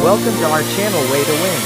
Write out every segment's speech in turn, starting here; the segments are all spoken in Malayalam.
Welcome to our channel Way to Win.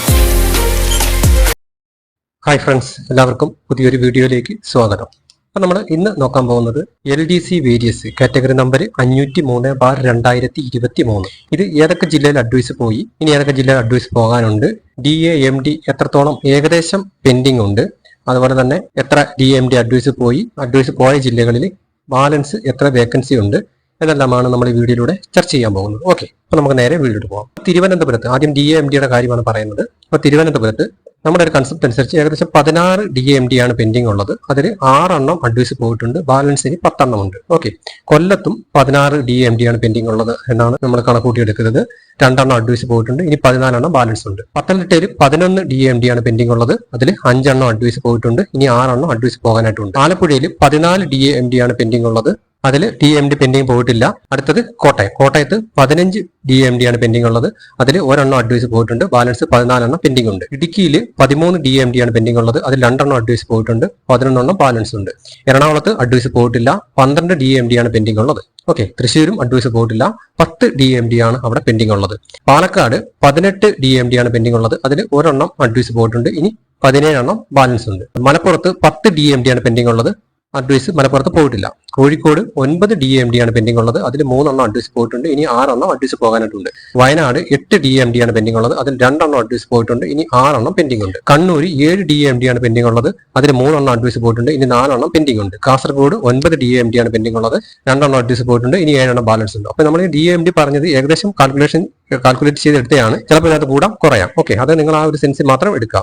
Hi friends എല്ലാവർക്കും പുതിയൊരു വീഡിയോയിലേക്ക് സ്വാഗതം. അപ്പം നമ്മൾ ഇന്ന് നോക്കാൻ പോകുന്നത് L D C various category number അഞ്ഞൂറ്റി മൂന്ന് ബാർ രണ്ടായിരത്തി ഇരുപത്തി മൂന്ന് ഇത് ഏതൊക്കെ ജില്ലയിൽ അഡ്വൈസ് പോയി? ഇനി ഏതൊക്കെ ജില്ലയിൽ അഡ്വൈസ് പോകാനുണ്ട്? ഡി എ എം ഡി എത്രത്തോളം ഏകദേശം പെൻഡിങ് ഉണ്ട്? അതുപോലെ തന്നെ എത്ര ഡി എം ഡി അഡ്വൈസ് പോയി? അഡ്വൈസ് പോയ ജില്ലകളിൽ ബാലൻസ് എത്ര വേക്കൻസി ഉണ്ട്? ഇതെല്ലാമാണ് നമ്മൾ ഈ വീഡിയോയിലൂടെ ചർച്ച ചെയ്യാൻ പോകുന്നത്. ഓക്കെ അപ്പൊ നമുക്ക് നേരെ വീഡിയോട്ട് പോകാം തിരുവനന്തപുരത്ത് ആദ്യം ഡി എം ഡിയുടെ കാര്യമാണ് പറയുന്നത്. അപ്പൊ തിരുവനന്തപുരത്ത് നമ്മുടെ ഒരു കൺസെപ്റ്റ് അനുസരിച്ച് ഏകദേശം പതിനാറ് ഡി എം ഡി ആണ് പെൻഡിങ് ഉള്ളത്. അതിൽ ആറെണ്ണം അഡ്വൈസ് പോയിട്ടുണ്ട്. ബാലൻസ് ഇനി പത്തെണ്ണം ഉണ്ട്. ഓക്കെ കൊല്ലത്തും പതിനാറ് ഡി എം ഡി ആണ് പെൻഡിങ് ഉള്ളത് എന്നാണ് നമ്മൾ കണക്കൂട്ടിയെടുക്കുന്നത് രണ്ടെണ്ണം അഡ്വൈസ് പോയിട്ടുണ്ട്. ഇനി പതിനാലെണ്ണം ബാലൻസ് ഉണ്ട്. പത്തനംതിട്ടയിൽ പതിനൊന്ന് ഡി എം ഡി ആണ് പെൻഡിങ് ഉള്ളത്. അതിൽ അഞ്ചെണ്ണം അഡ്വൈസ് പോയിട്ടുണ്ട്. ഇനി ആറെണ്ണം അഡ്വൈസ് പോകാനായിട്ടുണ്ട്. ആലപ്പുഴയിൽ പതിനാല് ഡി എം ഡി ആണ് പെൻഡിങ് ഉള്ളത്. അതിൽ ഡി എം ഡി പെൻഡിങ് പോയിട്ടില്ല. അടുത്തത് കോട്ടയം. കോട്ടയത്ത് പതിനഞ്ച് ഡി എം ഡി ആണ് പെൻഡിങ് ഉള്ളത്. അതിൽ ഒരെണ്ണം അഡ്വൈസ് പോയിട്ടുണ്ട്. ബാലൻസ് പതിനാലെണ്ണം പെൻഡിങ് ഉണ്ട്. ഇടുക്കിയിൽ പതിമൂന്ന് ഡി എം ഡി ആണ് പെൻഡിങ് ഉള്ളത്. അതിൽ രണ്ടെണ്ണം അഡ്വൈസ് പോയിട്ടുണ്ട്. പതിനൊന്നെണ്ണം ബാലൻസ് ഉണ്ട്. എറണാകുളത്ത് അഡ്വൈസ് പോയിട്ടില്ല. പന്ത്രണ്ട് ഡി എം ഡി ആണ് പെൻഡിങ് ഉള്ളത്. ഓക്കെ തൃശ്ശൂരും അഡ്വൈസ് പോയിട്ടില്ല. പത്ത് ഡി എം ഡി ആണ് അവിടെ പെൻഡിങ് ഉള്ളത്. പാലക്കാട് പതിനെട്ട് ഡി എം ഡി ആണ് പെൻഡിങ് ഉള്ളത്. അതിൽ ഒരെണ്ണം അഡ്വൈസ് പോയിട്ടുണ്ട്. ഇനി പതിനേഴെണ്ണം ബാലൻസ് ഉണ്ട്. മലപ്പുറത്ത് പത്ത് ഡി എം ഡി ആണ് പെൻഡിങ് ഉള്ളത്. അഡ്വൈസ് മലപ്പുറത്ത് പോയിട്ടില്ല. കോഴിക്കോട് ഒൻപത് ഡി എം ഡി ആണ് പെൻഡിംഗ് ഉള്ളത്. അതിൽ മൂന്നെണ്ണം അഡ്വൈസ് പോയിട്ടുണ്ട്. ഇനി ആറെണ്ണം അഡ്വൈസ് പോകാനായിട്ടുണ്ട്. വയനാട് എട്ട് ഡി എം ഡി ആണ് പെൻഡിംഗ് ഉള്ളത്. അതിൽ രണ്ടെണ്ണം അഡ്വൈസ് പോയിട്ടുണ്ട്. ഇനി ആറെണ്ണം പെൻഡിംഗ് ഉണ്ട്. കണ്ണൂർ ഏഴ് ഡി എം ഡി ആണ് പെൻഡിംഗ് ഉള്ളത്. അതിൽ മൂന്നെണ്ണം അഡ്വൈസ് പോയിട്ടുണ്ട്. ഇനി നാലെണ്ണം പെൻഡിംഗ് ഉണ്ട്. കാസർഗോഡ് ഒൻപത് ഡി എം ഡി ആണ് പെൻഡിംഗ് ഉള്ളത്. രണ്ടെണ്ണം അഡ്വൈസ് പോയിട്ടുണ്ട്. ഇനി ഏഴെണ്ണം ബാലൻസ് ഉണ്ട്. അപ്പൊ നമ്മൾ ഡി എം ഡി പറഞ്ഞത് ഏകദേശം കാൽക്കുലേഷൻ കാൽക്കുലേറ്റ് ചെയ്തെടുത്തതാണ് ചിലപ്പോൾ ഇതിനകത്ത് കൂടാം കുറയാം. ഓക്കെ അത് നിങ്ങൾ ആ ഒരു സെൻസിൽ മാത്രം എടുക്കുക.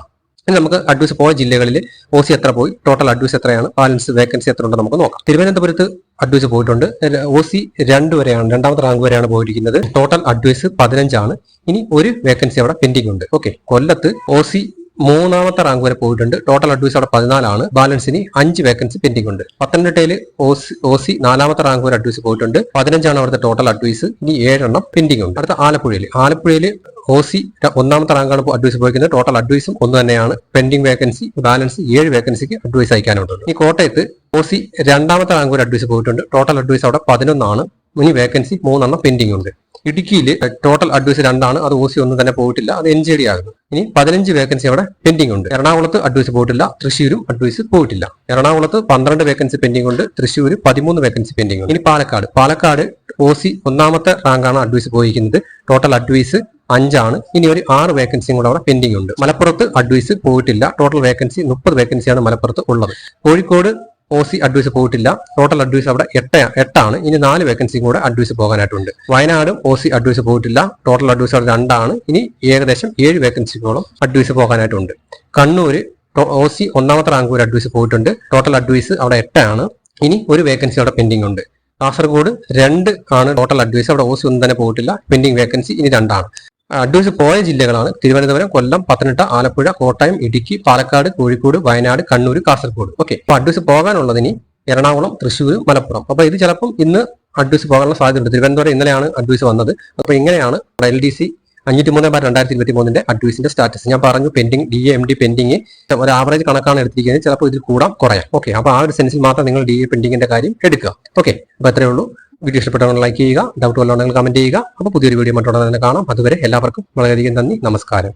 ഇനി നമുക്ക് അഡ്വൈസ് പോയ ജില്ലകളിൽ ഒ സി എത്ര പോയി? ടോട്ടൽ അഡ്വൈസ് എത്രയാണ്? ബാലൻസ് വേക്കൻസി എത്ര ഉണ്ടെന്ന് നമുക്ക് നോക്കാം. തിരുവനന്തപുരത്ത് അഡ്വൈസ് പോയിട്ടുണ്ട്. ഒ സി രണ്ട് വരെയാണ് രണ്ടാമത്തെ റാങ്ക് വരെയാണ് പോയിരിക്കുന്നത്. ടോട്ടൽ അഡ്വൈസ് പതിനഞ്ചാണ്. ഇനി ഒരു വേക്കൻസി അവിടെ പെൻഡിംഗ് ഉണ്ട്. ഓക്കെ കൊല്ലത്ത് ഒ സി മൂന്നാമത്തെ റാങ്ക് വരെ പോയിട്ടുണ്ട്. ടോട്ടൽ അഡ്വൈസ് അവിടെ പതിനാലാണ്. ബാലൻസിന് അഞ്ച് വേക്കൻസി പെൻഡിംഗ് ഉണ്ട്. പത്തനംതിട്ടയിൽ ഒ സി നാലാമത്തെ റാങ്ക് വരെ അഡ്വൈസ് പോയിട്ടുണ്ട്. പതിനഞ്ചാണ് അവിടുത്തെ ടോട്ടൽ അഡ്വൈസ് ഇനി ഏഴെണ്ണം പെൻഡിംഗ് ഉണ്ട്. അടുത്ത ആലപ്പുഴയിൽ ആലപ്പുഴയിൽ ഒ സി ഒന്നാമത്തെ റാങ്കാണ് അഡ്വൈസ് പോയിരിക്കുന്നത് ടോട്ടൽ അഡ്വൈസും ഒന്ന് തന്നെയാണ്. പെൻഡിംഗ് വേക്കൻസി ബാലൻസ് ഏഴ് വേക്കൻസിക്ക് അഡ്വൈസ് അയക്കാനുണ്ട് ഈ കോട്ടയത്ത് ഒ സി രണ്ടാമത്തെ റാങ്ക് വരെ അഡ്വൈസ് പോയിട്ടുണ്ട്. ടോട്ടൽ അഡ്വൈസ് അവിടെ പതിനൊന്നാണ്. ഇനി വേക്കൻസി മൂന്നെണ്ണം പെൻഡിംഗ് ഉണ്ട്. ഇടുക്കിയിൽ ടോട്ടൽ അഡ്വൈസ് രണ്ടാണ്. അത് ഒ സി ഒന്നും തന്നെ പോയിട്ടില്ല. അത് എൻ ജെ ഡി ആകുന്നു ഇനി പതിനഞ്ച് വേക്കൻസി അവിടെ പെൻഡിംഗ് ഉണ്ട്. എറണാകുളത്ത് അഡ്വൈസ് പോയിട്ടില്ല. തൃശ്ശൂരും അഡ്വൈസ് പോയിട്ടില്ല. എറണാകുളത്ത് പന്ത്രണ്ട് വേക്കൻസി പെൻഡിംഗ് ഉണ്ട്. തൃശ്ശൂർ പതിമൂന്ന് വേക്കൻസി പെൻഡിംഗ് ഉണ്ട്. ഇനി പാലക്കാട്. പാലക്കാട് ഒ സി ഒന്നാമത്തെ റാങ്കാണ് അഡ്വൈസ് പോയിരിക്കുന്നത്. ടോട്ടൽ അഡ്വൈസ് അഞ്ചാണ്. ഇനി ഒരു ആറ് വേക്കൻസിയും കൂടെ അവിടെ പെൻഡിംഗ് ഉണ്ട്. മലപ്പുറത്ത് അഡ്വൈസ് പോയിട്ടില്ല. ടോട്ടൽ വേക്കൻസി മുപ്പത് വേക്കൻസിയാണ് മലപ്പുറത്ത് ഉള്ളത്. കോഴിക്കോട് ഒ സി അഡ്വൈസ് പോയിട്ടില്ല. ടോട്ടൽ അഡ്വൈസ് അവിടെ എട്ട് എട്ടാണ്. ഇനി നാല് വേക്കൻസിയും കൂടെ അഡ്വൈസ് പോകാനായിട്ടുണ്ട്. വയനാടും ഒ സി അഡ്വൈസ് പോയിട്ടില്ല. ടോട്ടൽ അഡ്വൈസ് അവിടെ രണ്ടാണ്. ഇനി ഏകദേശം ഏഴ് വേക്കൻസികളോളം അഡ്വൈസ് പോകാനായിട്ടുണ്ട്. കണ്ണൂര് ഒ സി ഒന്നാമത്തെ റാങ്ക് ഒരു അഡ്വൈസ് പോയിട്ടുണ്ട്. ടോട്ടൽ അഡ്വൈസ് അവിടെ എട്ടാണ്. ഇനി ഒരു വേക്കൻസി അവിടെ പെൻഡിങ് ഉണ്ട്. കാസർഗോഡ് രണ്ട് ആണ് ടോട്ടൽ അഡ്വൈസ് അവിടെ ഒ സി ഒന്നും തന്നെ പോയിട്ടില്ല. പെൻഡിങ് വേക്കൻസി ഇനി രണ്ടാണ്. അഡ്വൈസ് പോയ ജില്ലകളാണ്. തിരുവനന്തപുരം കൊല്ലം പത്തനംതിട്ട ആലപ്പുഴ കോട്ടയം ഇടുക്കി പാലക്കാട് കോഴിക്കോട് വയനാട് കണ്ണൂർ കാസർഗോഡ്. ഓക്കെ. അപ്പൊ അഡ്വൈസ് പോകാനുള്ളതിന് എറണാകുളം തൃശ്ശൂർ മലപ്പുറം. അപ്പൊ ഇത് ചിലപ്പം ഇന്ന് അഡ്വൈസ് പോകാനുള്ള സാധ്യതയുണ്ട്. തിരുവനന്തപുരം ഇന്നലെയാണ് അഡ്വൈസ് വന്നത്. അപ്പൊ ഇങ്ങനെയാണ് എൽ ഡി സി അഞ്ഞൂറ്റി മൂന്ന് ബാർ രണ്ടായിരത്തി ഇരുപത്തി മൂന്നിന്റെ അഡ്വൈസിന്റെ സ്റ്റാറ്റസ്. ഞാൻ പറഞ്ഞു pending D M D pending ഒരു ആവറേജ് കണക്കാണ് എടുത്തിരിക്കുന്നത്. ചിലപ്പോൾ ഇതിൽ കൂടാം കുറയാം. ഓക്കെ. അപ്പൊ ആ ഒരു സെൻസിൽ മാത്രം നിങ്ങൾ ഡി എ പെൻഡിങ്ങിന്റെ കാര്യം എടുക്കുക. ഓക്കെ. അപ്പൊ അത്രേ ഉള്ളൂ. വീഡിയോ ഇഷ്ടപ്പെട്ടവർ ലൈക്ക് ചെയ്യുക ഡൗട്ട് വല്ലതുണ്ടെങ്കിൽ കമന്റ് ചെയ്യുക. അപ്പോൾ പുതിയൊരു വീഡിയോ മറ്റോടെ തന്നെ കാണാം. അതുവരെ എല്ലാവർക്കും വളരെയധികം നന്ദി നമസ്കാരം.